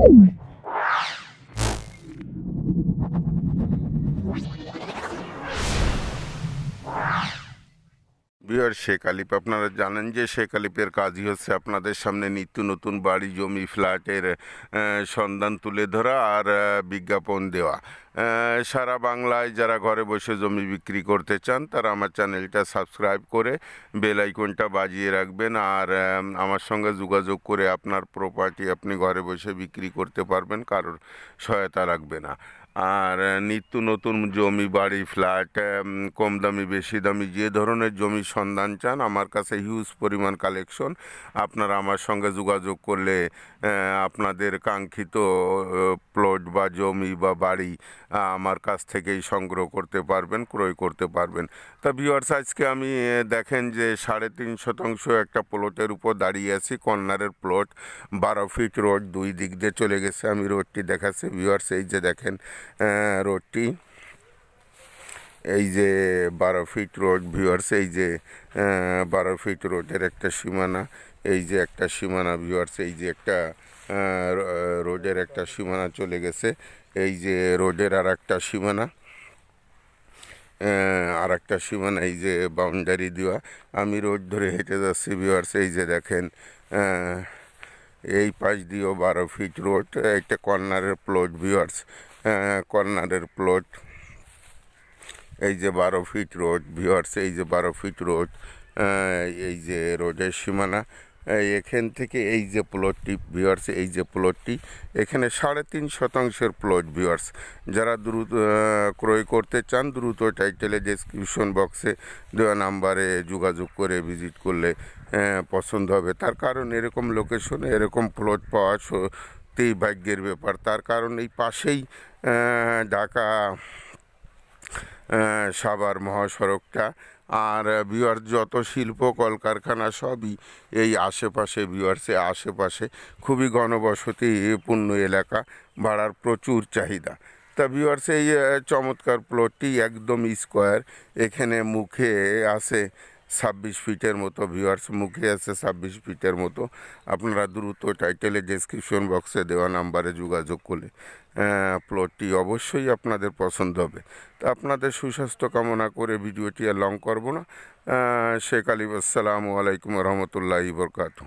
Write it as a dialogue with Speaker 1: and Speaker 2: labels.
Speaker 1: Ooh. Bihar Sheikh আলিপ আপনারা জানেন যে শেখ আলিপের কাজই হচ্ছে আপনাদের সামনে নিত্য নতুন বাড়ি, জমি, ফ্ল্যাটের সন্ধান তুলে ধরা আর বিজ্ঞাপন দেওয়া। সারা বাংলায় যারা ঘরে বসে জমি বিক্রি করতে চান, তারা আমার চ্যানেলটা সাবস্ক্রাইব করে বেল আইকনটা বাজিয়ে রাখবেন আর আমার সঙ্গে যোগাযোগ করে আপনার প্রপার্টি আপনি ঘরে বসে বিক্রি করতে পারবেন, কারোর সহায়তা লাগবে না। আর নিত্য নতুন জমি বাড়ি ফ্ল্যাট কম দামি বেশি দামি যে ধরনের জমি সন্ধান চান, আমার কাছে হিউজ পরিমাণ কালেকশন আপনারা আমার সঙ্গে যোগাযোগ করলে আপনাদের কাঙ্ক্ষিত প্লট বা জমি বা বাড়ি আমার কাছ থেকেই সংগ্রহ করতে পারবেন, ক্রয় করতে পারবেন। তা ভিউয়ার্স আজকে আমি দেখেন যে সাড়ে তিন শতাংশ একটা প্লটের উপর দাঁড়িয়ে আছি, কর্নারের প্লট, বারো ফিট রোড দুই দিক দিয়ে চলে গেছে। আমি রোডটি দেখাচ্ছি। ভিউয়ার্স এই যে দেখেন রোডটি এই যে বারো ফিট রোড ভিউয়ার্স এই যে বারো ফিট রোডের একটা সীমানা, এই যে একটা সীমানা ভিউয়ার্স এই যে একটা রোডের একটা সীমানা চলে গেছে, এই যে রোডের আর একটা সীমানা আর একটা সীমানা, এই যে বাউন্ডারি দেওয়া। আমি রোড ধরে হেঁটে যাচ্ছি ভিউয়ার্স এই যে দেখেন এই পাশ দিয়েও বারো ফিট রোড একটা কর্নারের প্লট ভিউয়ার্স কর্নারের প্লট এই যে বারো ফিট রোড ভিওয়ার্স এই যে বারো ফিট রোড এই যে রোডের সীমানা এখান থেকে এই যে প্লটটি ভিওয়ার্স এই যে প্লটটি এখানে সাড়ে তিন শতাংশের প্লট ভিওয়ার্স যারা দ্রুত ক্রয় করতে চান, দ্রুত টাইটেলে ডেসক্রিপশন বক্সে দেওয়া নাম্বারে যোগাযোগ করে ভিজিট করলে পছন্দ হবে। তার কারণ এরকম লোকেশনে এরকম প্লট পাওয়া সত্যিই ভাগ্যের ব্যাপার। তার কারণ এই পাশেই ঢাকা সাভার মহাসড়কটা। আর বিহার যত শিল্প, কলকারখানা সবই এই আশেপাশে বিহারসে আশেপাশে খুবই ঘনবসতিপূর্ণ এলাকা, ভাড়ার প্রচুর চাহিদা। তা বিহারসে এই চমৎকার প্লটটি একদম স্কোয়ার এখানে মুখে আছে ছাব্বিশ ফিটের মতো ভিউয়ার্স মুখে আছে ছাব্বিশ ফিটের মতো। আপনারা দ্রুত টাইটেলে ডেসক্রিপশন বক্সে দেওয়া নাম্বারে যোগাযোগ করলে প্লটটি অবশ্যই আপনাদের পছন্দ হবে। তা আপনাদের সুস্বাস্থ্য কামনা করে ভিডিওটি আর লং করব না। শেখ আলী আসসালামু আলাইকুম রহমতুল্লাহ বরকাতু